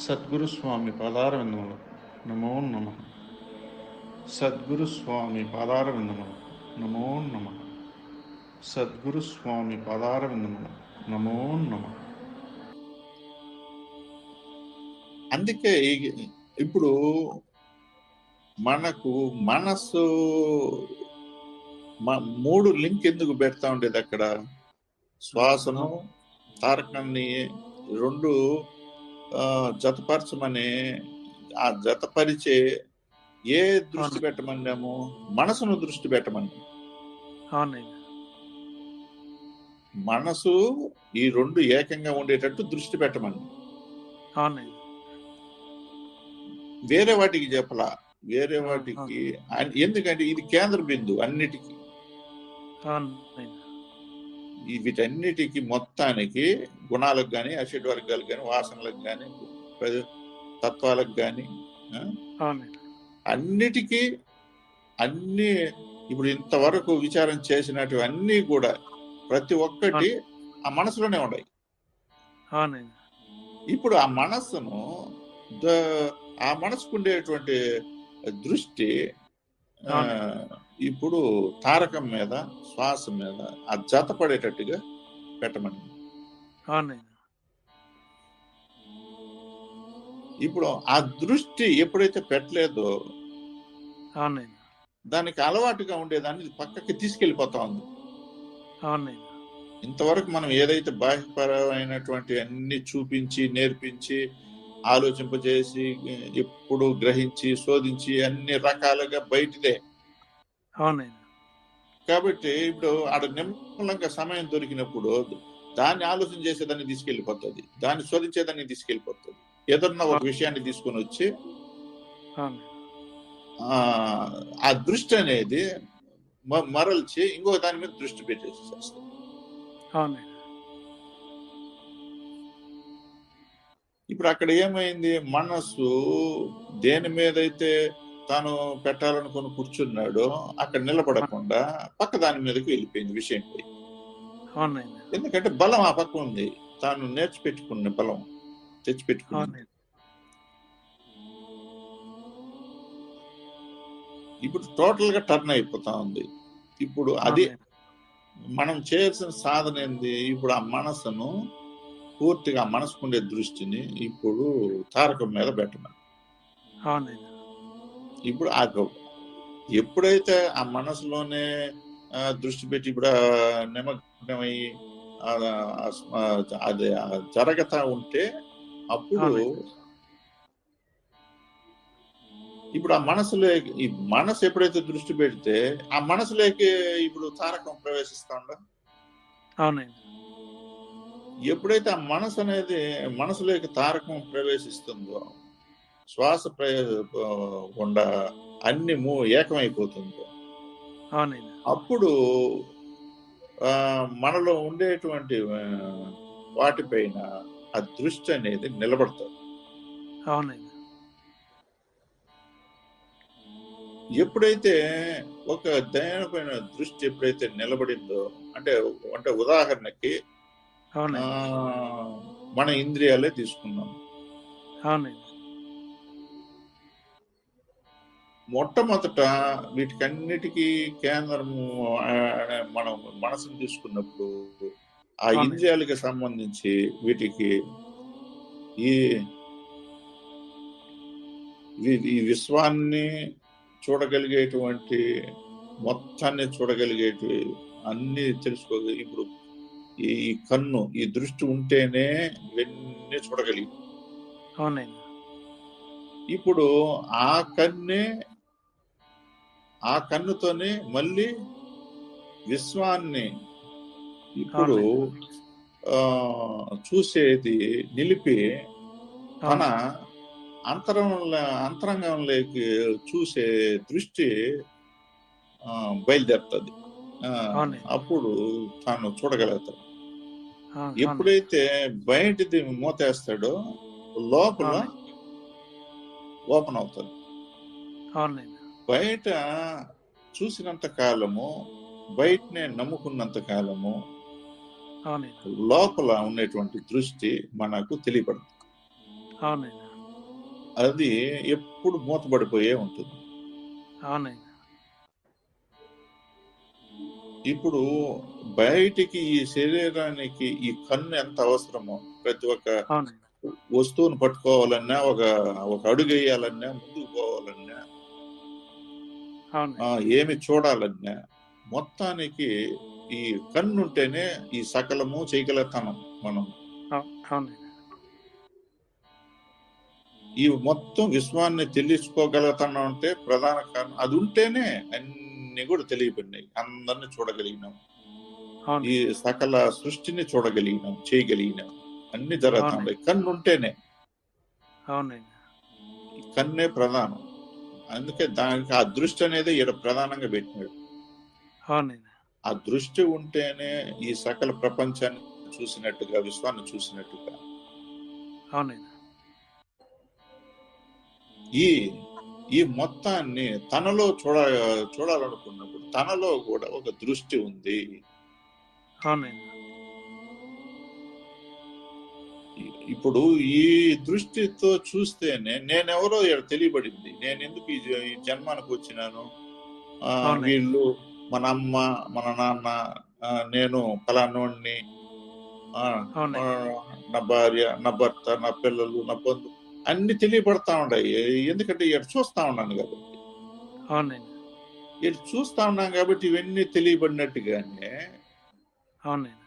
సద్గురు స్వామి పాదారవిందములు. నమో నమ. సద్గురు స్వామి పాదారవిందములు. నమో నమ. సద్గురు స్వామి పాదారవిందములు. నమో నమ. అందుకే ఈ- ఇప్పుడు మనకు మనస్సు మ- మూడు లింక్ ఎందుకు పెడతా ఉండేది అక్కడ? శ్వాసను తారకాన్ని రెండు జతపరచమని ఆ జతపరిచే ఏ దృష్టి పెట్టమన్నాము మనసును దృష్టి పెట్టమని. మనసు ఈ రెండు ఏకంగా ఉండేటట్టు దృష్టి పెట్టమని. వేరే వాటికి చెప్పలా. వేరే వాటికి ఎందుకంటే ఇది కేంద్ర బిందు అన్నిటికీ. వీటన్నిటికి మొత్తానికి గుణాలకు కానీ అషడ్ వర్గాలకు కానీ వాసనలకు కానీ తత్వాలకు కానీ అన్నిటికీ అన్ని ఇప్పుడు ఇంతవరకు విచారం చేసినట్టు అన్ని కూడా ప్రతి ఒక్కటి ఆ మనసులోనే ఉన్నాయి ఇప్పుడు ఆ మనస్సును ఆ మనసుకు ఉండేటువంటి దృష్టి ఇప్పుడు తారకం మీద శ్వాస మీద ఆ జత పడేటట్టుగా పెట్టమని ఇప్పుడు ఆ దృష్టి ఎప్పుడైతే పెట్టలేదో దానికి అలవాటుగా ఉండేదాన్ని పక్కకి తీసుకెళ్ళిపోతా ఉంది. ఇంతవరకు మనం ఏదైతే బాహ్యపరమైనటువంటి అన్ని చూపించి నేర్పించి ఆలోచింపజేసి ఎప్పుడు గ్రహించి శోధించి అన్ని రకాలుగా బయటిదే అవునయ్య కాబట్టి ఇప్పుడు ఆడ నిమ్మలంగా సమయం దొరికినప్పుడు దాన్ని ఆలోచన చేసేదాన్ని తీసుకెళ్ళిపోతుంది దాన్ని శోధించేదాన్ని తీసుకెళ్ళిపోతుంది ఏదన్నా ఒక విషయాన్ని తీసుకొని వచ్చి ఆ ఆ దృష్టి అనేది మరల్చి ఇంకో దాని మీద దృష్టి పెట్టేసి ఇప్పుడు అక్కడ ఏమైంది? మనస్సు దేని మీద అయితే తాను పెట్టాలనుకుని కూర్చున్నాడో అక్కడ నిలబడకుండా పక్క దాని మీదకి వెళ్ళిపోయింది విషయం ఎందుకంటే బలం ఆ పక్క ఉంది. తాను నేర్చిపెట్టుకున్న బలం తెచ్చిపెట్టుకున్న ఇప్పుడు టోటల్గా టర్న్ అయిపోతా ఉంది. ఇప్పుడు అది మనం చేయాల్సిన సాధన ఏంది? ఇప్పుడు ఆ మనసును పూర్తిగా మనసుకుండే దృష్టిని ఇప్పుడు తారకం మీద పెట్టమని. అవునయ్య ఇప్పుడు ఆ గ- ఎప్పుడైతే ఆ మనసులోనే దృష్టి పెట్టి ఇప్పుడు నిమగ్నమై అది జరగతా ఉంటే అప్పుడు. ఇప్పుడు ఆ మనసులో ఈ మనసు ఎప్పుడైతే దృష్టి పెడితే ఆ మనసులోకి ఇప్పుడు తారకం ప్రవేశిస్తా అవునయ్య ఎప్పుడైతే ఆ మనసు అనేది మనసులోకి తారకం ప్రవేశిస్తుందో శ్వాస ప్రవే గుండా అన్ని మూ ఏకమైపోతుందో. అప్పుడు మనలో ఉండేటువంటి వాటిపైన ఆ దృష్టి అనేది నిలబడుతుంది అవునయ్య ఎప్పుడైతే ఒక దయాపైన దృష్టి ఎప్పుడైతే నిలబడిందో అంటే అంటే ఉదాహరణకి మన ఇంద్రియాలే తీసుకున్నాం. అవునయ్య మొట్టమొదట వీటికన్నిటికీ కేంద్రము మనం మనసును తీసుకున్నప్పుడు ఆ. ఇంద్రియాలకి సంబంధించి వీటికి ఈ ఈ- విశ్వాన్ని చూడగలిగేటువంటి మొత్తాన్ని చూడగలిగేటి అన్ని తెలుసుకో ఇప్పుడు ఈ కన్ను ఈ దృష్టి ఉంటేనే ఇవన్నీ చూడగలిగి ఇప్పుడు ఆ కన్నే ఆ కన్నుతోనే మళ్ళీ విశ్వాన్ని ఇప్పుడు ఆ చూసేది నిలిపి తన అంతరంలో అంతరంగంలోకి చూసే దృష్టి బయలుదేరుతుంది. అప్పుడు తాను చూడగలుగుతాడు. ఎప్పుడైతే బయటిది మూతేస్తాడో లోపల. ఓపెన్ అవుతుంది బయట చూసినంత కాలము బయటనే నమ్ముకున్నంత కాలము లోపల ఉండేటువంటి దృష్టి మనకు అవునండి. అది ఎప్పుడు మూతపడిపోయే ఉంటుంది. ఇప్పుడు బయటికి ఈ శరీరానికి ఈ కన్ను ఎంత అవసరమో ప్రతి ఒక్క వస్తువును పట్టుకోవాలన్నా ఒక ఒక అడుగు వేయాలన్నా ముందుకు పోవాలన్నా ఏమి చూడాలన్నా మొత్తానికి ఈ కన్ను ఉంటేనే ఈ సకలము చేయగలుగుతాం మనం. ఈ మొత్తం విశ్వాన్ని తెలుసుకోగలుగుతున్నాం అంటే ప్రధాన కారణం అది ఉంటేనే అన్ని కూడా తెలియబడినాయి. అందరిని చూడగలిగినాం. ఈ సకల సృష్టిని చూడగలిగినాం చేయగలిగినాం. అన్ని జరుగుతా అవునండి. ఉన్నాయి కన్ను ఉంటేనే కన్నే ప్రధానం. అందుకే దానికి ఆ దృష్టి అనేది ఈడ ప్రధానంగా పెట్టినాడు. ఆ దృష్టి ఉంటేనే ఈ సకల ప్రపంచాన్ని చూసినట్టుగా విశ్వాన్ని చూసినట్టుగా. ఈ ఈ మొత్తాన్ని తనలో చూడ చూడాలనుకున్నప్పుడు తనలో కూడా ఒక దృష్టి ఉంది. అవునండి. ఇప్పుడు ఈ దృష్టితో చూస్తేనే నేనెవరో తెలియబడింది. నేను ఎందుకు ఈ జన్మానికి వచ్చినాను. వీళ్ళు మన అమ్మ మన నాన్న నేను ఫలానోడిని. ఆ, నా భార్య నా భర్త నా పిల్లలు నా బంధు అన్ని తెలియబడతా ఉన్నాయి ఎందుకంటే ఇక్కడ చూస్తా ఉన్నాను కాబట్టి. అవునండి. ఇటు చూస్తా ఉన్నాం కాబట్టి ఇవన్నీ తెలియబడినట్టుగానే అవునండి.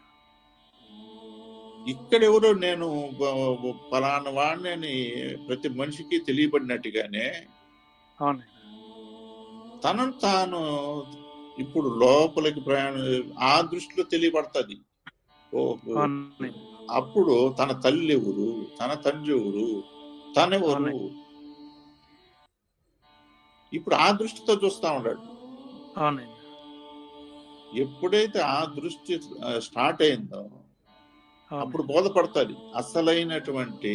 ఇక్కడెవరో నేను బ- బ- ఫలానా వాడిని అని ప్రతి మనిషికి తెలియబడినట్టుగానే తనను తాను ఇప్పుడు లోపలికి ప్రయాణం ఆ దృష్టిలో తెలియబడుతుంది. అప్పుడు తన తల్లి ఎవరు? తన తండ్రి ఎవరు? తనెవరు. ఇప్పుడు ఆ దృష్టితో చూస్తా ఉన్నాడు. ఎప్పుడైతే ఆ దృష్టి స్టార్ట్ అయిందో అప్పుడు బోధపడుతుంది అసలైనటువంటి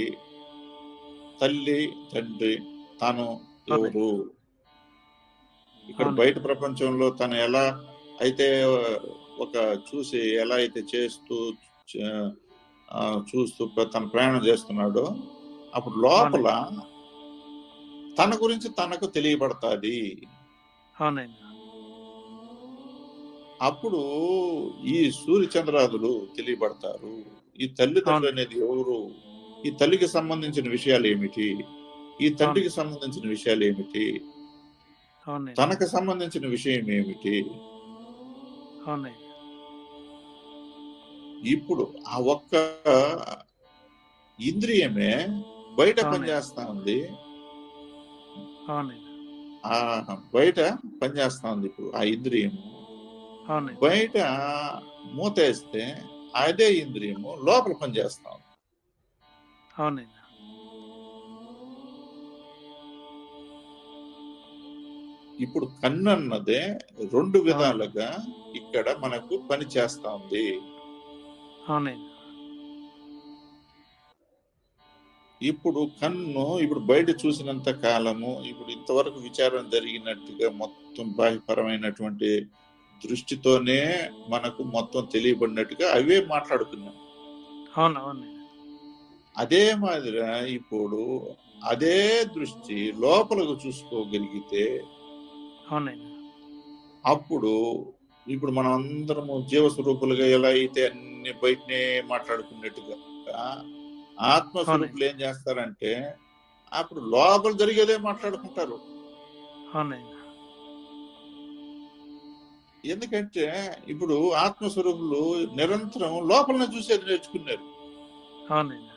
తల్లి తండ్రి తాను ఎవరు? ఇక్కడ. బయట ప్రపంచంలో తను ఎలా అయితే ఒక చూసి ఎలా అయితే చేస్తూ చూస్తూ తన ప్రయాణం చేస్తున్నాడో అప్పుడు లోపల తన గురించి తనకు తెలియబడతాది. అప్పుడు ఈ సూర్య చంద్రాదులు తెలియబడతారు. ఈ తల్లిదండ్రులు. అనేది ఎవరు? ఈ తల్లికి సంబంధించిన విషయాలు ఏమిటి? ఈ తండ్రికి సంబంధించిన విషయాలు ఏమిటి? తనకు సంబంధించిన విషయం ఏమిటి? ఇప్పుడు ఆ ఒక్క ఇంద్రియమే బయట. పనిచేస్తా ఉంది. బయట పనిచేస్తా ఉంది ఇప్పుడు ఆ ఇంద్రియము. బయట మూతేస్తే అదే ఇంద్రియము లోపల పనిచేస్తా ఉంది. అవునండి. ఇప్పుడు కన్ను అన్నదే రెండు విధాలుగా ఇక్కడ మనకు పని చేస్తా ఉంది. ఇప్పుడు కన్ను ఇప్పుడు బయట చూసినంత కాలము ఇప్పుడు ఇంతవరకు విచారం జరిగినట్టుగా మొత్తం బాహ్యపరమైనటువంటి దృష్టితోనే మనకు మొత్తం తెలియబడినట్టుగా అవే మాట్లాడుకున్నాం అదే మాదిరిగా ఇప్పుడు అదే దృష్టి లోపలకు చూసుకోగలిగితే అప్పుడు ఇప్పుడు మనం అందరము జీవస్వరూపులుగా ఎలా అయితే అన్ని బయటనే మాట్లాడుకున్నట్టుగా ఆత్మస్వరూపులు ఏం చేస్తారంటే అప్పుడు లోపల జరిగేదే మాట్లాడుకుంటారు. అవునండి. ఎందుకంటే ఇప్పుడు ఆత్మస్వరూపులు నిరంతరం లోపలనే చూసేది నేర్చుకున్నారు. అవునండి.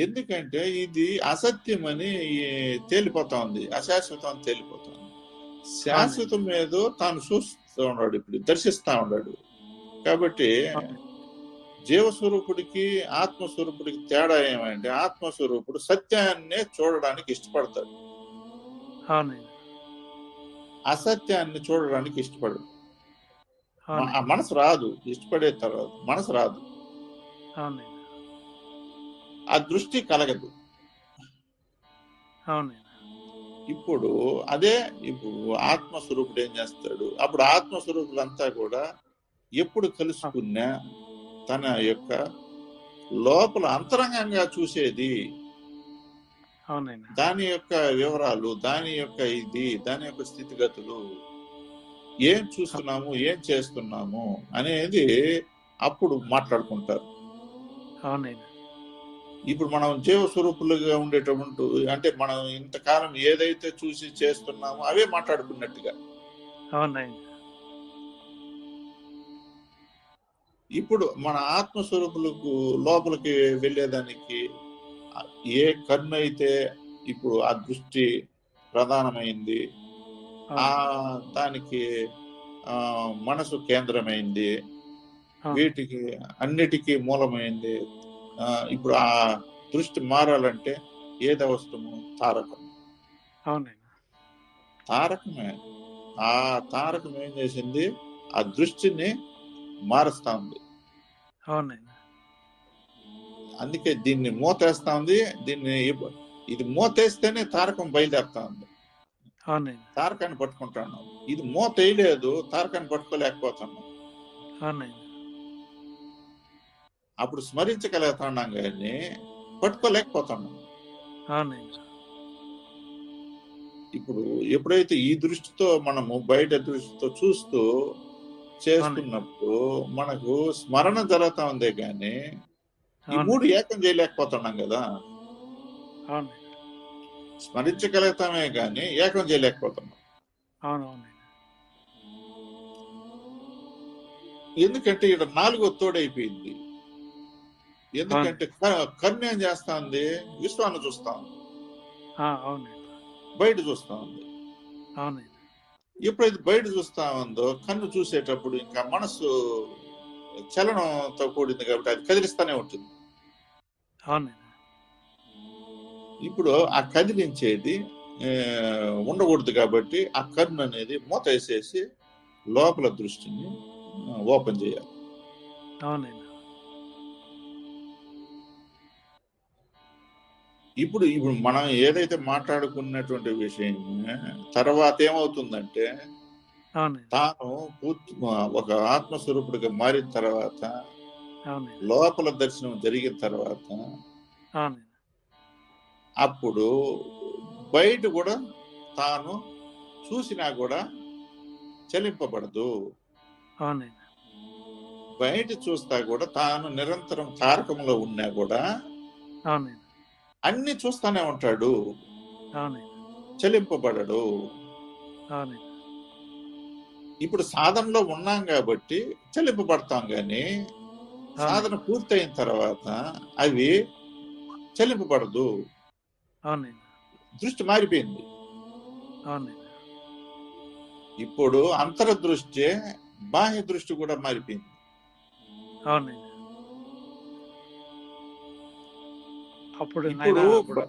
ఎందుకంటే ఇది అసత్యం అని తేలిపోతా ఉంది అశాశ్వతం అని తేలిపోతా ఉంది శాశ్వతం ఏదో తాను చూస్తూ ఉన్నాడు ఇప్పుడు దర్శిస్తా ఉన్నాడు. కాబట్టి జీవస్వరూపుడికి ఆత్మస్వరూపుడికి తేడా ఏమంటే ఆత్మస్వరూపుడు సత్యాన్నే చూడడానికి ఇష్టపడతాడు. అవునండి. అసత్యాన్ని చూడడానికి ఇష్టపడడు ఆ మనసు రాదు. ఇష్టపడే తర్వాత మనసు రాదు. ఆ దృష్టి కలగదు. ఇప్పుడు అదే ఇప్పుడు ఆత్మస్వరూపుడు ఏం చేస్తాడు? అప్పుడు ఆత్మస్వరూపులంతా కూడా ఎప్పుడు కలుసుకున్నా తన యొక్క లోపల అంతరంగంగా చూసేది దాని యొక్క వివరాలు దాని యొక్క ఇది దాని యొక్క స్థితిగతులు ఏం చూస్తున్నాము ఏం చేస్తున్నాము అనేది అప్పుడు మాట్లాడుకుంటారు. ఇప్పుడు మనం జీవస్వరూపులుగా ఉండేటటువంటి అంటే మనం ఇంతకాలం ఏదైతే చూసి చేస్తున్నామో అవే మాట్లాడుకున్నట్టుగా. ఇప్పుడు మన ఆత్మస్వరూపులకు లోపలికి వెళ్ళేదానికి ఏ కన్ను అయితే ఇప్పుడు ఆ దృష్టి ప్రధానమైంది ఆ దానికి ఆ మనసు కేంద్రమైంది. వీటికి అన్నిటికీ మూలమైంది. ఆ ఇప్పుడు ఆ దృష్టి మారాలంటే ఏది అవసరము తారకం. తారకమే. ఆ తారకం ఏం చేసింది? ఆ దృష్టిని మారుస్తా ఉంది అవునండి. అందుకే దీన్ని మూతేస్తా ఉంది. దీన్ని ఇది మూతేస్తేనే తారకం బయలుదేరుతా ఉంది. తారకాన్ని పట్టుకుంటాను ఇది మూత వేయలేదు తారకాన్ని పట్టుకోలేకపోతున్నాం. అప్పుడు స్మరించగలుగుతున్నాం కానీ పట్టుకోలేకపోతున్నాం. ఇప్పుడు ఎప్పుడైతే ఈ దృష్టితో మనము బయట దృష్టితో చూస్తూ చేస్తున్నప్పుడు మనకు స్మరణ జరుగుతా ఉందే కానీ ఈ మూడు ఏకం చేయలేకపోతున్నాం కదా. అవును. స్మరించగలుగుతామే కానీ ఏకం చేయలేకపోతున్నాం. ఎందుకంటే ఇక్కడ నాలుగో తోడైపోయింది. ఎందుకంటే కన్ను ఏం చేస్తా ఉంది విశ్వాన్ని చూస్తా ఉంది బయట చూస్తా ఉంది ఎప్పుడైతే బయట చూస్తా ఉందో కన్ను చూసేటప్పుడు ఇంకా మనసు చలనంతో కూడింది కాబట్టి అది కదిలిస్తానే ఉంటుంది. ఇప్పుడు ఆ కదిలించేది ఉండకూడదు కాబట్టి ఆ కన్ను అనేది మూత వేసేసి లోపల దృష్టిని ఓపెన్ చేయాలి. అవునండి. ఇప్పుడు ఇప్పుడు మనం ఏదైతే మాట్లాడుకున్నటువంటి విషయం తర్వాత ఏమవుతుందంటే తాను పూర్తి ఒక ఆత్మస్వరూపుడిగా మారిన తర్వాత లోపల దర్శనం జరిగిన తర్వాత అప్పుడు బయట కూడా తాను చూసినా కూడా చలింపబడదు. బయట చూస్తా కూడా తాను నిరంతరం తారకంలో ఉన్నా కూడా అన్ని చూస్తానే ఉంటాడు. చలింపబడడు. ఇప్పుడు సాధనలో ఉన్నాం కాబట్టి చలింపబడతాం కానీ సాధన పూర్తయిన తర్వాత అవి చలింపబడదు అవునండి. దృష్టి మారిపోయింది. ఇప్పుడు అంతర్దృష్టి బాహ్య దృష్టి కూడా మారిపోయింది. అవునండి. అప్పుడు ఇప్పుడు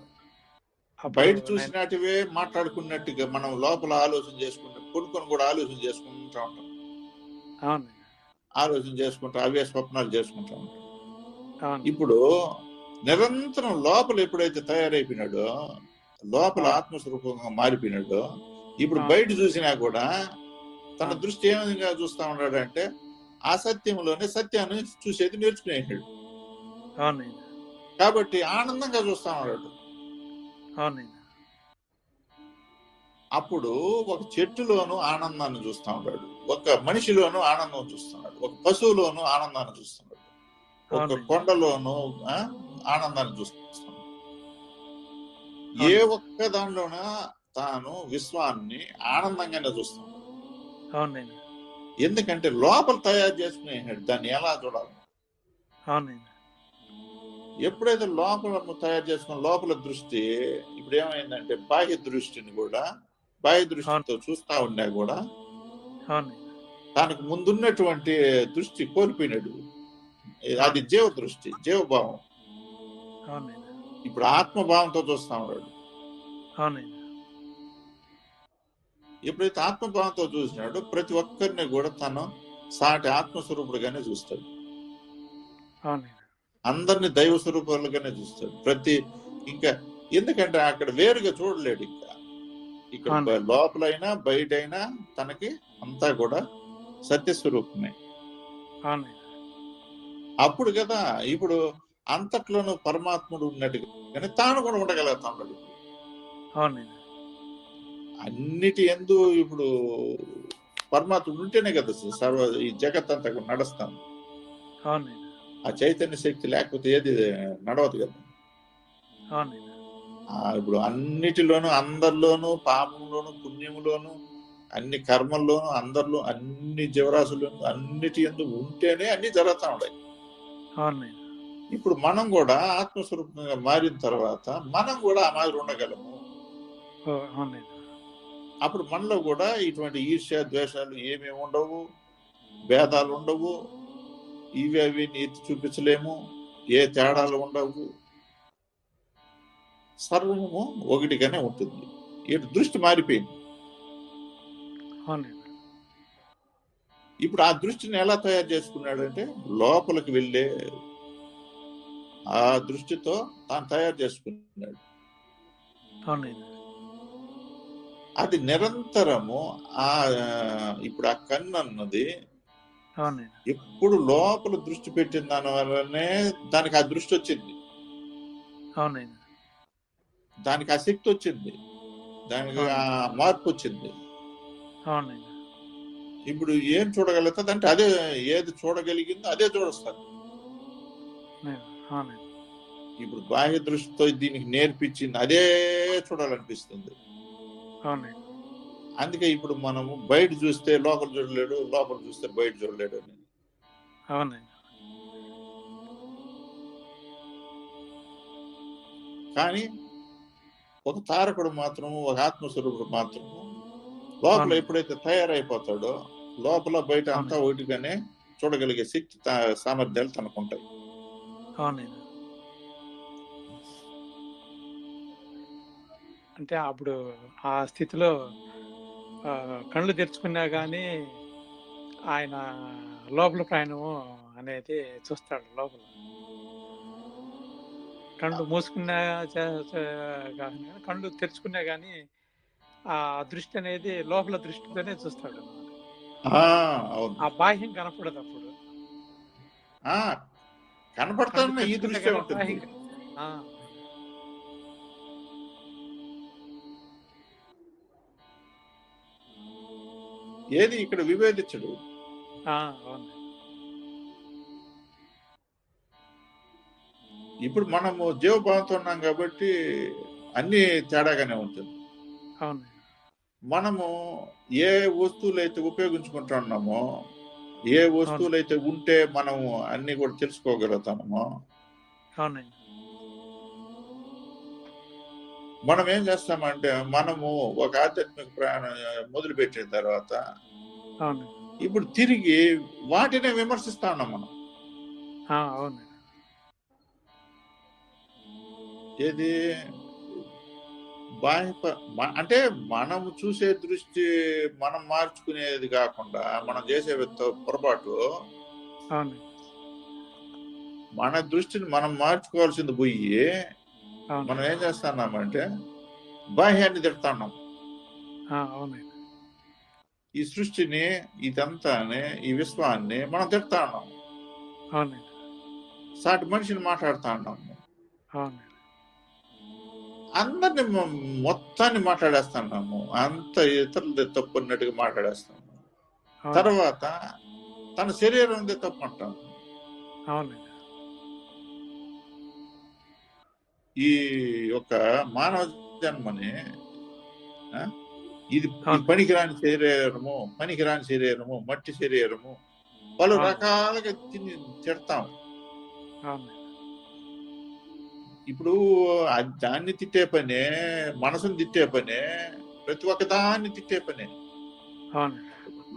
బయట చూసినట్టువే మాట్లాడుకున్నట్టుగా మనం లోపల ఆలోచన చేసుకుంటాం కొడుకొని కూడా ఆలోచన చేసుకుంటా ఉంటాం. ఆలోచన చేసుకుంటా అవే స్వప్నాలు చేసుకుంటా ఇప్పుడు నిరంతరం లోపల ఎప్పుడైతే తయారైపోయినాడో లోపల ఆ. ఆత్మస్వరూపంగా మారిపోయినాడో ఇప్పుడు ఆ. బయట చూసినా కూడా తన ఆ. దృష్టి ఏ విధంగా చూస్తా ఉన్నాడంటే అసత్యంలోనే సత్యాన్ని చూసేది నేర్చుకునేసాడు కాబట్టి ఆనందంగా చూస్తా ఉన్నాడు అప్పుడు ఒక చెట్టులోను ఆనందాన్ని చూస్తా ఉన్నాడు ఒక మనిషిలోను ఆనందం చూస్తున్నాడు ఒక పశువులోను ఆనందాన్ని చూస్తున్నాడు ఒక. కొండలోను ఆనందాన్ని చూస్తున్నాడు ఏ ఒక్క దానిలోన తాను విశ్వాన్ని ఆనందంగానే చూస్తున్నాడు ఎందుకంటే లోపల తయారు చేసుకునే దాన్ని ఎలా చూడాలి? ఎప్పుడైతే లోపల తయారు చేసుకున్న లోపల దృష్టి ఇప్పుడు ఏమైందంటే బాహ్య దృష్టిని కూడా బాహ్య దృష్టితో చూస్తా ఉన్నా కూడా తనకు ముందున్నటువంటి దృష్టి కోల్పోయినాడు. అది జీవ దృష్టి జీవభావం ఇప్పుడు ఆత్మభావంతో చూస్తా ఉన్నాడు. ఎప్పుడైతే ఆత్మభావంతో చూసినాడో ప్రతి ఒక్కరిని కూడా తను సాటి ఆత్మస్వరూపుడుగానే చూస్తాడు. అందరిని దైవ స్వరూపాలుగానే చూస్తాడు. ప్రతి ఇంకా ఎందుకంటే అక్కడ వేరుగా చూడలేడు ఇంకా. ఇక్కడ లోపలైనా బయటైనా తనకి అంతా కూడా సత్యస్వరూపమే. అప్పుడు కదా ఇప్పుడు అంతట్లోనూ పరమాత్ముడు ఉన్నట్టుగా కానీ తాను కూడా ఉండగలుగుతాడు. అన్నిటి ఎందు ఇప్పుడు పరమాత్ముడు ఉంటేనే కదా సర్వ ఈ జగత్ అంతా కూడా నడుస్తాం అవునండి ఆ చైతన్య శక్తి లేకపోతే ఏది నడవదు కదా. ఇప్పుడు అన్నిటిలోనూ అందరిలోనూ పాపంలోను పుణ్యములోను అన్ని కర్మల్లోనూ అందరిలో అన్ని జీవరాశుల్లోనూ అన్నిటి ఎందు ఉంటేనే అన్ని జరుగుతూ ఉన్నాయి అవునండి. ఇప్పుడు మనం కూడా ఆత్మస్వరూపంగా మారిన తర్వాత మనం కూడా ఆ మాదిరి ఉండగలము. అప్పుడు మనలో కూడా ఇటువంటి ఈర్ష్య ద్వేషాలు ఏమేమి ఉండవు భేదాలు ఉండవు ఇవి అవి ఎత్తి చూపించలేము ఏ తేడాలు ఉండవు సర్వము ఒకటిగానే ఉంటుంది. ఇటు దృష్టి మారిపోయింది. అవునండి. ఇప్పుడు ఆ దృష్టిని ఎలా తయారు చేసుకున్నాడంటే లోపలికి వెళ్ళే ఆ దృష్టితో తాను తయారు చేసుకున్నాడు. అవునండి. అది నిరంతరము ఆ ఇప్పుడు ఆ కన్ను అన్నది ఎప్పుడు లోపల దృష్టి పెట్టిన దాని వల్లనే దానికి ఆ దృష్టి వచ్చింది. అవునండి. దానికి ఆ శక్తి వచ్చింది. దానికి ఆ మార్పు వచ్చింది. ఇప్పుడు ఏం చూడగలుగుతుంది అంటే అదే ఏది చూడగలిగిందో అదే అవునండి. ఇప్పుడు బాహ్య దృష్టితో దీనికి నేర్పించింది అదే చూడాలనిపిస్తుంది. అవునండి. అందుకే ఇప్పుడు మనము బయట చూస్తే లోపల చూడలేడు లోపల చూస్తే బయట చూడలేడు అని. అవునండి. కానీ ఒక తారకుడు మాత్రము ఒక ఆత్మస్వరూపుడు మాత్రము. లోపల. ఎప్పుడైతే తయారైపోతాడో లోపల బయట అంతా ఒకటిగానే చూడగలిగే శక్తి సామర్థ్యాలు తనకుంటాయి. అంటే అప్పుడు ఆ స్థితిలో కళ్ళు తెరుచుకున్నా కానీ ఆయన లోపల ప్రయాణము అనేది చూస్తాడు లోపల. కళ్ళు మూసుకున్నా కానీ కళ్ళు తెరుచుకున్నా కానీ ఆ దృష్టి అనేది లోపల దృష్టితోనే చూస్తాడు అన్నమాట. ఆ, బాహ్యం కనపడదు అప్పుడు. ఈ దృష్టి ఉంటుంది. ఏది ఇక్కడ విభేదించడు? ఆ, అవును. ఇప్పుడు మనము జీవభావంతో ఉన్నాం కాబట్టి అన్ని తేడాగానే ఉంటుంది. అవును మనము ఏ వస్తువులు అయితే ఉపయోగించుకుంటున్నామో ఏ వస్తువులు అయితే ఉంటే మనము అన్ని కూడా తెలుసుకోగలుగుతామో అవునండి. మనం ఏం చేస్తామంటే మనము ఒక ఆధ్యాత్మిక ప్రయాణం మొదలు పెట్టిన తర్వాత ఇప్పుడు తిరిగి వాటినే విమర్శిస్తా ఉన్నాం మనం. అవును ఏది? బాహ్య అంటే మనము చూసే దృష్టి మనం మార్చుకునేది కాకుండా మనం చేసే పొరపాటు మన దృష్టిని మనం మార్చుకోవాల్సింది పోయి మనం ఏం చేస్తున్నామంటే బాహ్యాన్ని తిడుతున్నాం. అవునండి ఈ సృష్టిని ఇదంతానే ఈ విశ్వాన్ని మనం తిడుతున్నాం. అవునండి సాటి మనిషిని మాట్లాడుతా ఉన్నాము అందరిని మొత్తాన్ని మాట్లాడేస్తున్నాము. అంత ఇతరులది తప్పు అన్నట్టుగా మాట్లాడేస్తాము తర్వాత తన శరీరం తప్పు అంటాం ఈ యొక్క మానవ జన్మని ఇది. పనికిరాని శరీరము పనికిరాని శరీరము మట్టి శరీరము పలు. రకాలుగా తిని తిడతాం. ఇప్పుడు దాన్ని తిట్టే పనే మనసుని తిట్టే పనే ప్రతి ఒక్క దాన్ని తిట్టే పనే.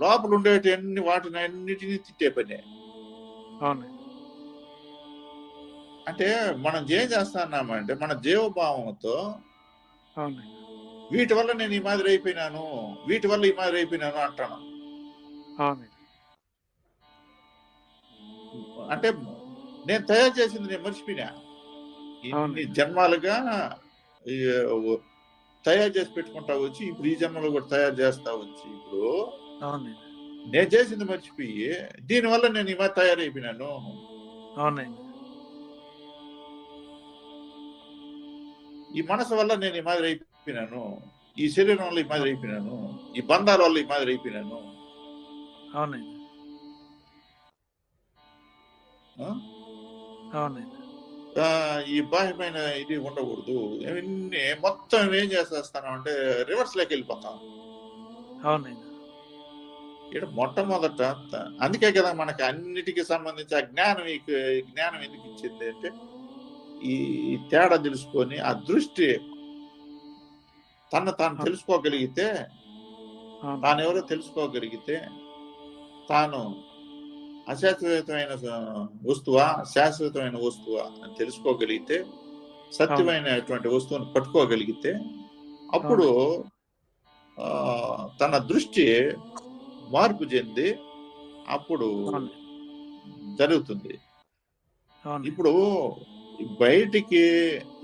లోపల ఉండేటి అన్ని వాటిని అన్నిటినీ తిట్టే పనే. అంటే మనం ఏం చేస్తున్నామంటే మన జీవభావంతో వీటి వల్ల నేను ఈ మాదిరి అయిపోయినాను వీటి వల్ల ఈ మాదిరి అయిపోయినాను అంటాను. అంటే నేను తయారు చేసింది నేను మర్చిపోయినా. ఇన్ని. జన్మాలుగా తయారు చేసి పెట్టుకుంటా వచ్చి ఇప్పుడు ఈ జన్మలో కూడా తయారు చేస్తా వచ్చి ఇప్పుడు నేను చేసింది మర్చిపోయి దీనివల్ల నేను ఈ మాదిరి తయారైపోయినాను. అవునండి. ఈ మనసు వల్ల నేను ఈ మాదిరి అయిపోయినాను. ఈ శరీరం వల్ల ఈ మాదిరి అయిపోయినాను. ఈ బంధాల వల్ల ఈ మాదిరి అయిపోయినాను. అవునండి? అవునండి. ఈ బాహ్యమైన ఇది ఉండకూడదు. ఇవన్నీ మొత్తం ఏం చేసేస్తాను అంటే రివర్స్లోకి వెళ్ళిపోతాం. అవునండి. ఇక్కడ మొట్టమొదట అందుకే కదా మనకి అన్నిటికీ సంబంధించి ఆ జ్ఞానం ఈ జ్ఞానం ఎందుకు ఇచ్చింది అంటే ఈ తేడా తెలుసుకొని ఆ దృష్టి తను తాను తెలుసుకోగలిగితే అవును. తాను ఎవరో తెలుసుకోగలిగితే తాను అశాశ్వతమైన వస్తువా శాశ్వతమైన వస్తువా అని తెలుసుకోగలిగితే సత్యమైనటువంటి వస్తువుని పట్టుకోగలిగితే అప్పుడు ఆ, తన దృష్టి మార్పు చెంది అప్పుడు జరుగుతుంది. ఇప్పుడు బయటికి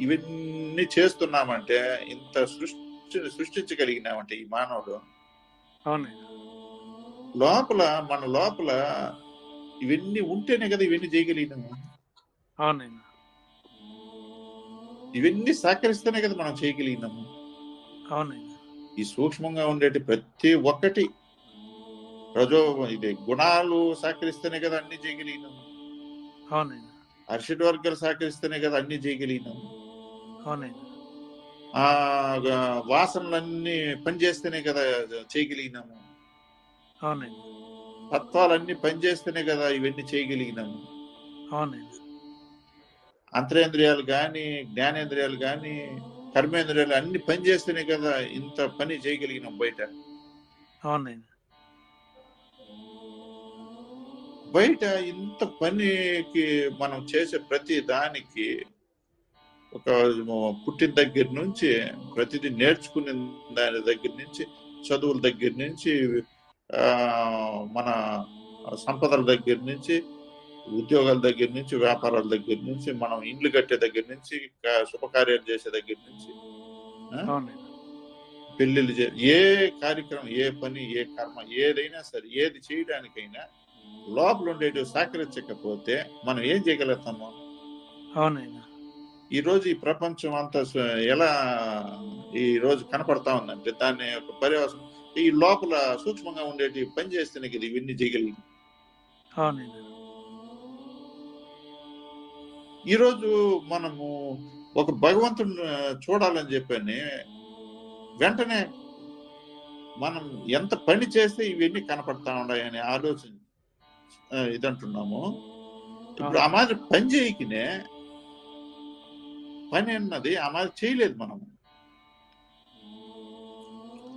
ఇవన్నీ చేస్తున్నామంటే ఇంత సృష్టి సృష్టించగలిగినామంటే ఈ మానవుడు లోపల మన లోపల ఇవన్నీ ఉంటేనే కదా ఇవన్నీ చేయగలిగినాము అవునండి. ఇవన్నీ సహకరిస్తేనే కదా మనం చేయగలిగినాము అవునండి. ఈ సూక్ష్మంగా ఉండేటి ప్రతి ఒక్కటి రజో ఇది గుణాలు సహకరిస్తేనే కదా అన్ని చేయగలిగినాము అవునండి. హర్షడ్ వర్గాలు సహకరిస్తేనే కదా అన్ని చేయగలిగినాము అవునండి. ఆ వాసనలన్నీ పనిచేస్తేనే కదా చేయగలిగినాము. అవునండి. తత్వాలన్నీ పనిచేస్తేనే కదా ఇవన్నీ చేయగలిగినాము అవునండి. అంతరేంద్రియాలు కానీ జ్ఞానేంద్రియాలు కానీ కర్మేంద్రియాలు అన్ని పనిచేస్తేనే కదా ఇంత పని చేయగలిగినాం బయట. అవునండి. బయట ఇంత పనికి మనం చేసే ప్రతి దానికి ఒక పుట్టిన దగ్గర నుంచి ప్రతిదీ నేర్చుకునే దాని దగ్గర నుంచి చదువుల దగ్గర నుంచి మన సంపదల దగ్గర నుంచి ఉద్యోగాల దగ్గర నుంచి వ్యాపారాల దగ్గర నుంచి మనం ఇండ్లు కట్టే దగ్గర నుంచి శుభకార్యాలు చేసే దగ్గర నుంచి పెళ్ళిళ్ళు చే ఏ కార్యక్రమం ఏ పని ఏ కర్మ ఏదైనా సరే ఏది చేయడానికైనా లోపల ఉండేటివి సహకరించకపోతే మనం ఏం చేయగలుగుతాము? అవునండి. ఈ రోజు ఈ ప్రపంచం అంతా ఎలా ఈ రోజు కనపడతా ఉందంటే దాని యొక్క పర్యవసం ఈ లోపల సూక్ష్మంగా ఉండేటి పని చేస్తేనే కదా ఇవన్నీ చేయగలిగింది అవునండి. ఈ రోజు మనము ఒక భగవంతుని చూడాలని చెప్పని వెంటనే మనం ఎంత పని చేస్తే ఇవన్నీ కనపడతా ఉన్నాయని ఆలోచన ఆ, ఇదంటున్నాము. ఇప్పుడు ఆ మాదిరి పని చేయకనే పని అన్నది ఆ మాదిరి చేయలేదు మనము.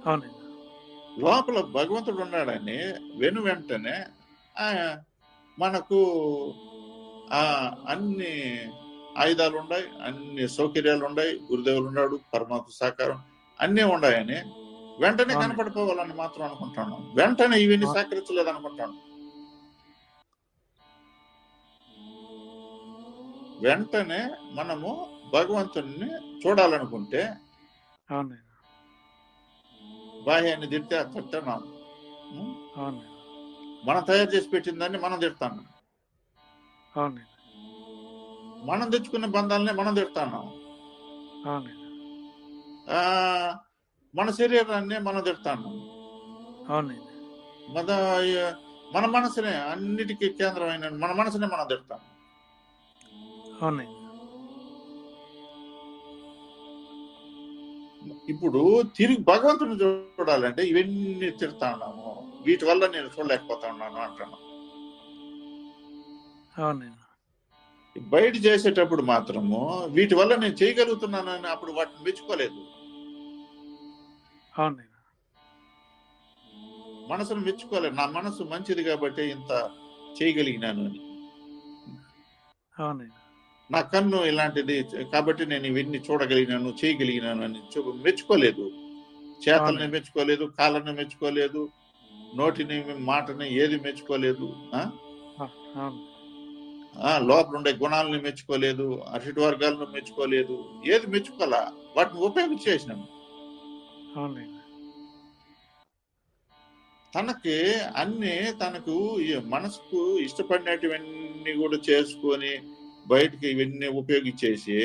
అవునండి. లోపల భగవంతుడు ఉన్నాడని వెను వెంటనే ఆ, మనకు ఆ అన్ని ఆయుధాలు ఉన్నాయి అన్ని సౌకర్యాలు ఉన్నాయి గురుదేవులు ఉన్నాడు పరమాత్మ సహకారం అన్నీ ఉన్నాయని వెంటనే. కనపడిపోవాలని మాత్రం అనుకుంటాను వెంటనే ఇవన్నీ. సహకరించలేదు అనుకుంటాను వెంటనే మనము భగవంతుని చూడాలనుకుంటే బాహ్యాన్ని తిడితే? అవునండి మనం తయారు చేసి పెట్టిన దాన్ని మనం తిడతాను మనం తెచ్చుకున్న బంధాలనే మనం ఆ, మన శరీరాన్ని మనం తిడతాను మన మన మనసునే అన్నిటికీ కేంద్రమైన మన మనసునే మనం తిడతాం. అవునండి ఇప్పుడు తిరిగి భగవంతుని చూడాలంటే ఇవన్నీ తిడతాన్నాము వీటి వల్ల నేను చూడలేకపోతా ఉన్నాను అంటాను అవునండి. బయట చేసేటప్పుడు మాత్రము వీటి వల్ల నేను చేయగలుగుతున్నానని అప్పుడు వాటిని మెచ్చుకోలేదు. మనసును మెచ్చుకోలేదు నా మనసు మంచిది కాబట్టి ఇంత చేయగలిగినాను అని. అవునండి. నా కన్ను ఇలాంటిది కాబట్టి నేను ఇవన్నీ చూడగలిగినాను చేయగలిగినాను అని మెచ్చుకోలేదు. చేతల్ని. మెచ్చుకోలేదు కాళ్ళని మెచ్చుకోలేదు నోటిని మాటని ఏది మెచ్చుకోలేదు లోపల ఉండే గుణాలను మెచ్చుకోలేదు అరిటి వర్గాలను మెచ్చుకోలేదు ఏది మెచ్చుకోవాలా వాటిని ఉపయోగించేసినాము అవునండి తనకి అన్ని తనకు మనసుకు ఇష్టపడినటువన్నీ కూడా చేసుకొని బయటికి ఇవన్నీ ఉపయోగించేసి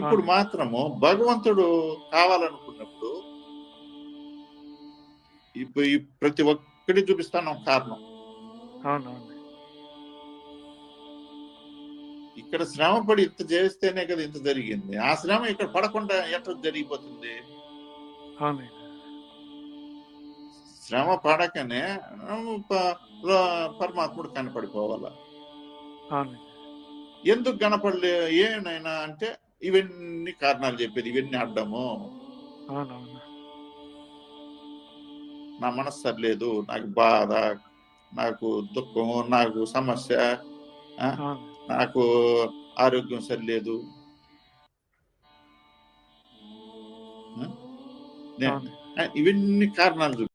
ఇప్పుడు. మాత్రము భగవంతుడు కావాలనుకున్నప్పుడు ఇప్పుడు ప్రతి ఒక్కటి చూపిస్తాను ఒక కారణం. ఇక్కడ శ్రమ పడి ఇంత చేస్తేనే కదా ఇంత జరిగింది. ఆ శ్రమ ఇక్కడ పడకుండా ఎట్లా జరిగిపోతుంది? శ్రమ పడకనే పరమాత్ముడు కనపడిపోవాల? ఎందుకు కనపడలే ఏనైనా అంటే ఇవన్నీ కారణాలు చెప్పేది ఇవన్నీ అడ్డము నా మనసు సరిలేదు నాకు బాధ నాకు దుఃఖం నాకు సమస్య నాకు ఆరోగ్యం సరిలేదు. ఇవన్నీ కారణాలు